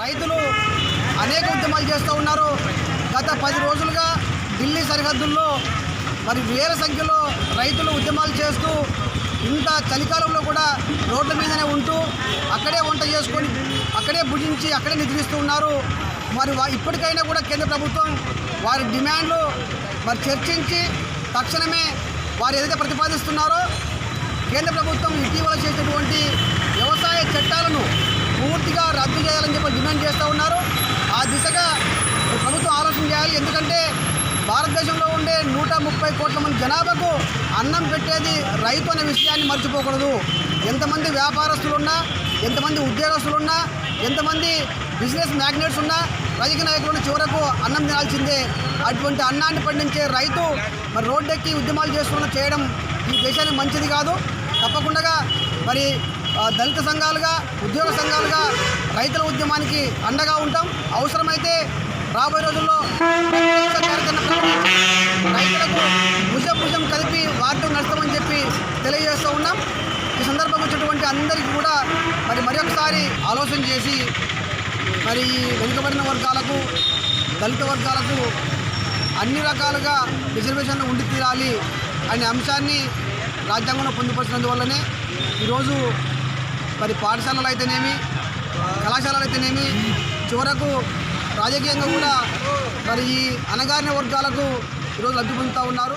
రైతులు అనేక ఉద్యమాలు చేస్తూ ఉన్నారు. గత పది రోజులుగా ఢిల్లీ సరిహద్దుల్లో మరి వేల సంఖ్యలో రైతులు ఉద్యమాలు చేస్తూ ఇంత చలికాలంలో కూడా రోడ్ల మీదనే ఉంటూ అక్కడే వంట చేసుకొని అక్కడే భుజించి అక్కడే నిద్రిస్తూ ఉన్నారు. మరి ఇప్పటికైనా కూడా కేంద్ర ప్రభుత్వం వారి డిమాండ్లు మరి చర్చించి తక్షణమే వారు ఏదైతే ప్రతిపాదిస్తున్నారో కేంద్ర ప్రభుత్వం ఇటీవల కూడా రద్దు చేయాలని చెప్పి డిమాండ్ చేస్తూ ఉన్నారు. ఆ దిశగా ప్రభుత్వం ఆలోచన చేయాలి. ఎందుకంటే భారతదేశంలో ఉండే నూట ముప్పై కోట్ల మంది జనాభాకు అన్నం పెట్టేది రైతు అనే విషయాన్ని మర్చిపోకూడదు. ఎంతమంది వ్యాపారస్తులున్నా ఎంతమంది ఉద్యోగస్తులున్నా ఎంతమంది బిజినెస్ మ్యాగ్నెట్స్ ఉన్నా రాజకీయ నాయకులను చివరకు అన్నం తినాల్సిందే. అటువంటి అన్నాన్ని పండించే రైతు మరి రోడ్డెక్కి ఉద్యమాలు చేస్తున్న చేయడం ఈ దేశానికి మంచిది కాదు. తప్పకుండా మరి దళిత సంఘాలుగా ఉద్యోగ సంఘాలుగా రైతుల ఉద్యమానికి అండగా ఉంటాం. అవసరమైతే రాబోయే రోజుల్లో రైతులకు భుజం భుజం కలిపి వారితో నడుస్తామని చెప్పి తెలియజేస్తూ ఉన్నాం. ఈ సందర్భంగా వచ్చినటువంటి అందరికీ కూడా మరి మరొకసారి ఆలోచన చేసి మరి ఈ వెనుకబడిన వర్గాలకు దళిత వర్గాలకు అన్ని రకాలుగా రిజర్వేషన్లు ఉండి తీరాలి అనే అంశాన్ని రాజ్యాంగంలో పొందుపరిచినందువల్లనే ఈరోజు మరి పాఠశాలలు అయితేనేమి కళాశాలలు అయితేనేమి చివరకు రాజకీయంగా కూడా మరి ఈ అనగారిన వర్గాలకు ఈరోజు లబ్ధి పొందుతూ ఉన్నారు.